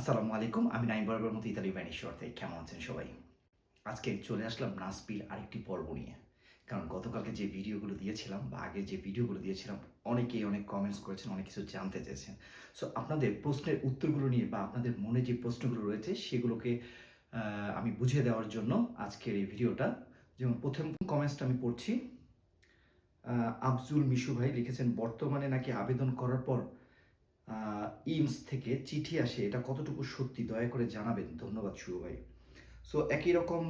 আসসালামু আলাইকুম, আমি নাইম বরাবর মতো ইতালি ব্যানিশ্বর থেকে। কেমন আছেন সবাই? আজকে চলে আসলাম নাসপির আরেকটি পর্ব নিয়ে। কারণ গতকালকে যে ভিডিওগুলো দিয়েছিলাম বা আগে যে ভিডিওগুলো দিয়েছিলাম, অনেকেই অনেক কমেন্টস করেছেন, অনেক কিছু জানতে চেয়েছেন। সো আপনাদের প্রশ্নের উত্তরগুলো নিয়ে বা আপনাদের মনে যে প্রশ্নগুলো রয়েছে, সেগুলোকে আমি বুঝিয়ে দেওয়ার জন্য আজকের এই ভিডিওটা। যেমন প্রথম কমেন্টসটা আমি পড়ছি আফজুল মিশু ভাই লিখেছেন, বর্তমানে নাকি আবেদন করার পর ইমস থেকে চিঠি আসে, এটা কতটুকু সত্যি, দয়া করে জানাবেন। ধন্যবাদ, শুভ ভাই। সো একই রকম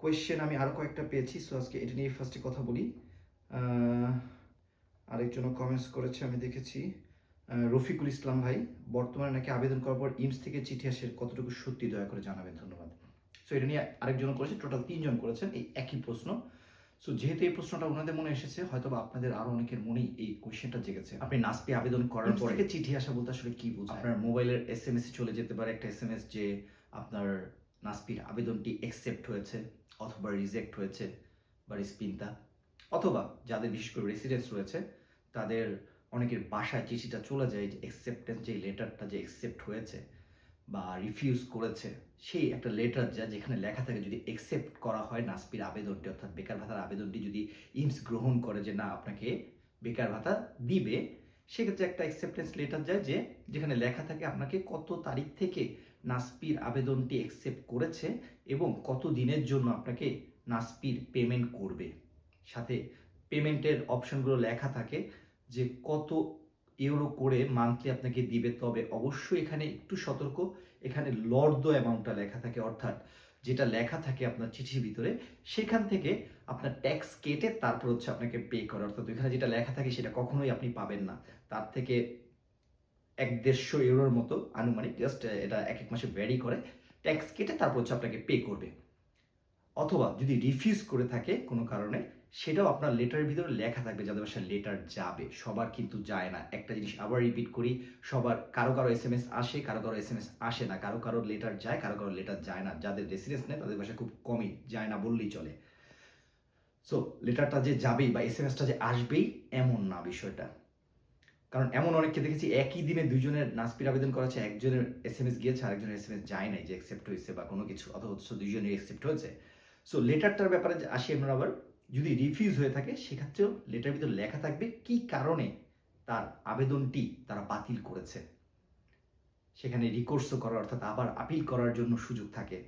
কোয়েশ্চেন আমি আরও কয়েকটা পেয়েছি সো আজকে এটা নিয়ে ফার্স্টে কথা বলি। আরেকজন কমেন্টস করেছে, আমি দেখেছি। রফিকুল ইসলাম ভাই, বর্তমানে নাকি আবেদন করার পর ইমস থেকে চিঠি আসে কতটুকু সত্যি, দয়া করে জানাবেন, ধন্যবাদ। সো এটা নিয়ে আরেকজন করেছে টোটাল তিনজন করেছেন, এই একই প্রশ্ন। সো যেহেতু এই প্রশ্নটা ওনাদের মনে এসেছে হয়তো আপনাদের আরও অনেকের মনেই এই কোয়েশ্চেনটা জেগেছে। আপনি নাসপি আবেদন করার পরে চিঠি আসা বলতে আসলে কি বোঝায়? আপনার মোবাইলের এস এম এস চলে যেতে পারে একটা এস এম এস যে আপনার নাসপির আবেদনটি অ্যাকসেপ্ট হয়েছে অথবা রিজেক্ট হয়েছে বা রিসপিনতা অথবা যাদের বিশেষ করে রেসিডেন্স রয়েছে তাদের অনেকের বাসায় চিঠিটা চলে যায় যে অ্যাকসেপ্টেন্স যে লেটারটা যে অ্যাকসেপ্ট হয়েছে বা রিফিউজ করেছে, সেই একটা লেটার যা যেখানে লেখা থাকে যদি অ্যাকসেপ্ট করা হয় নাসপির আবেদনটি, অর্থাৎ বেকার ভাতার আবেদনটি যদি ইমস গ্রহণ করে যে না, আপনাকে বেকার ভাতা দিবে, সেক্ষেত্রে একটা অ্যাকসেপ্টেন্স লেটার যায় যে যেখানে লেখা থাকে আপনাকে কত তারিখ থেকে নাসপির আবেদনটি অ্যাকসেপ্ট করেছে এবং কত দিনের জন্য আপনাকে নাসপির পেমেন্ট করবে। সাথে পেমেন্টের অপশনগুলো লেখা থাকে যে কত ইউরো করে মান্থলি আপনাকে দিবে। তবে অবশ্যই এখানে একটু সতর্ক। এখানে লর্দ অ্যামাউন্টটা লেখা থাকে, অর্থাৎ যেটা লেখা থাকে আপনার চিঠির ভিতরে, সেখান থেকে আপনার ট্যাক্স কেটে তারপর হচ্ছে আপনাকে পে করে। অর্থাৎ এখানে যেটা লেখা থাকে সেটা কখনোই আপনি পাবেন না। তার থেকে এক দেড়শো ইউরোর মতো আনুমানিক জাস্ট এটা এক এক মাসে ভ্যারি করে। ট্যাক্স কেটে তারপর হচ্ছে আপনাকে পে করবে। অথবা যদি রিফিউজ করে থাকে কোনো কারণে সেটাও আপনার লেটারের ভিতরে লেখা থাকবে যাদের বাসায় লেটার যাবে। সবার কিন্তু যায় না। একটা জিনিস আবার রিপিট করি, সবার কারও কারও এস এম এস আসে, কারও কারও এস এম এস আসে না। কারও কারও লেটার যায়, কারও কারও লেটার যায় না। যাদের রেসিডেন্স নেই, তাদের বাসায় খুব কমই যায় না বললেই চলে। সো লেটারটা যে যাবেই বা এস এম এসটা যে আসবেই, এমন না বিষয়টা। কারণ এমন অনেককে দেখেছি, একই দিনে দুজনের নাসপির আবেদন করা হচ্ছে একজনের এস এম এস গিয়েছে, আরেকজনের এস এম এস যায় নাই যে অ্যাকসেপ্ট হয়েছে বা কোনো কিছু, অথচ দুজনের অ্যাকসেপ্ট হয়েছে। সো লেটারটার ব্যাপারে আসি আমরা আবার যদি রিফিউজ হয়ে থাকে, সেক্ষেত্রেও লেটার ভিতরে লেখা থাকবে কি কারণে তার আবেদনটি তারা বাতিল করেছে। সেখানে রিকোর্সও করার অর্থাৎ আবার আপিল করার জন্য সুযোগ থাকে।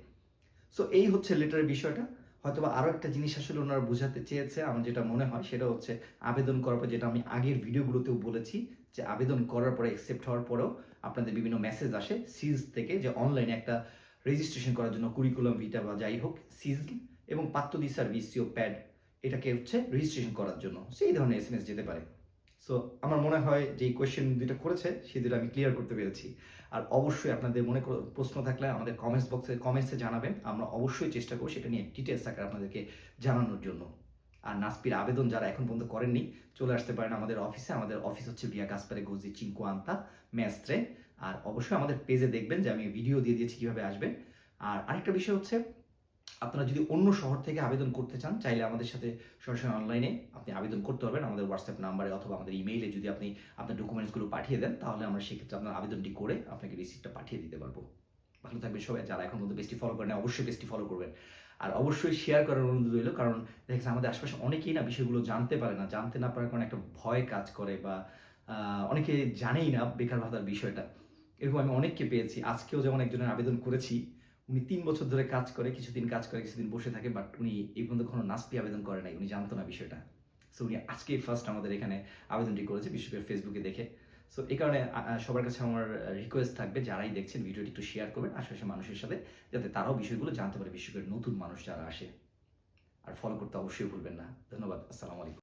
সো এই হচ্ছে লেটারের বিষয়টা। হয়তোবা আরও একটা জিনিস আসলে ওনারা বোঝাতে চেয়েছে, আমার যেটা মনে হয় সেটা হচ্ছে আবেদন করার পর যেটা আমি আগের ভিডিওগুলোতেও বলেছি, যে আবেদন করার পরে অ্যাকসেপ্ট হওয়ার পরেও আপনাদের বিভিন্ন মেসেজ আসে। সিজ থেকে যে অনলাইনে একটা রেজিস্ট্রেশন করার জন্য কুরিকুলাম ভিটা বা যাই হোক সিজ এবং পাত্র পাত্রদি সার্ভিসিও প্যাড এটাকে হচ্ছে রেজিস্ট্রেশন করার জন্য। সেই ধরনের এস এম এস যেতে পারে। সো আমার মনে হয় যে কোয়েশ্চেন দুটো করেছে, সেই দুটো আমি ক্লিয়ার করতে পেরেছি। আর অবশ্যই আপনাদের মনে প্রশ্ন থাকলে আমাদের কমেন্টস বক্সে কমেন্টসে জানাবেন। আমরা অবশ্যই চেষ্টা করব সেটা নিয়ে ডিটেলস আকারে আপনাদেরকে জানানোর জন্য। আর নাসপির আবেদন যারা এখন পর্যন্ত করেননি, চলে আসতে পারেন আমাদের অফিসে আমাদের অফিস হচ্ছে ভিয়া গাসপারে গোজি চিনকোয়ান্তা মেস্ত্রে আর অবশ্যই আমাদের পেজে দেখবেন যে আমি ভিডিও দিয়ে দিয়েছি কীভাবে আসবেন। আর আরেকটা বিষয় হচ্ছে আপনারা যদি অন্য শহর থেকে আবেদন করতে চান, চাইলে আমাদের সাথে সরাসরি অনলাইনে আপনি আবেদন করতে পারবেন। আমাদের হোয়াটসঅ্যাপ নাম্বারে অথবা আমাদের ইমেইলে যদি আপনি আপনার ডকুমেন্টসগুলো পাঠিয়ে দেন, তাহলে আমরা সেক্ষেত্রে আপনার আবেদনটি করে আপনাকে রিসিপ্টটা পাঠিয়ে দিতে পারব। ভালো থাকবেন সবাই, যারা এখন মধ্যে বেশি ফলো করেন অবশ্যই বেশি ফলো করবেন। আর অবশ্যই শেয়ার করার অনুরোধ রইল, কারণ দেখেন আমাদের আশপাশে অনেকেই না বিষয়গুলো জানতে পারে না। জানতে না পারার কারণে একটা ভয় কাজ করে বা অনেকে জানেই না বেকার ভাতার বিষয়টা। এরকম আমি অনেককে পেয়েছি। আজকেও যেমন একজনের আবেদন করেছি উনি তিন বছর ধরে কাজ করে, কিছুদিন কাজ করে, কিছুদিন বসে থাকে বাট উনি এই পর্যন্ত কোনো নাসপি আবেদন করে নাই। উনি জানতো না বিষয়টা। সো উনি আজকে ফার্স্ট আমাদের এখানে আবেদনটি করেছে বিশেষ করে ফেসবুকে দেখে। সো এই কারণে সবার কাছে আমার রিকোয়েস্ট থাকবে, যারাই দেখছেন ভিডিওটি একটু শেয়ার করবেন আশেপাশে মানুষের সাথে, যাতে তারাও বিষয়গুলো জানতে পারে, বিশেষ করে নতুন মানুষ যারা আসে। আর ফলো করতে অবশ্যই ভুলবেন না। ধন্যবাদ, আসসালামু আলাইকুম।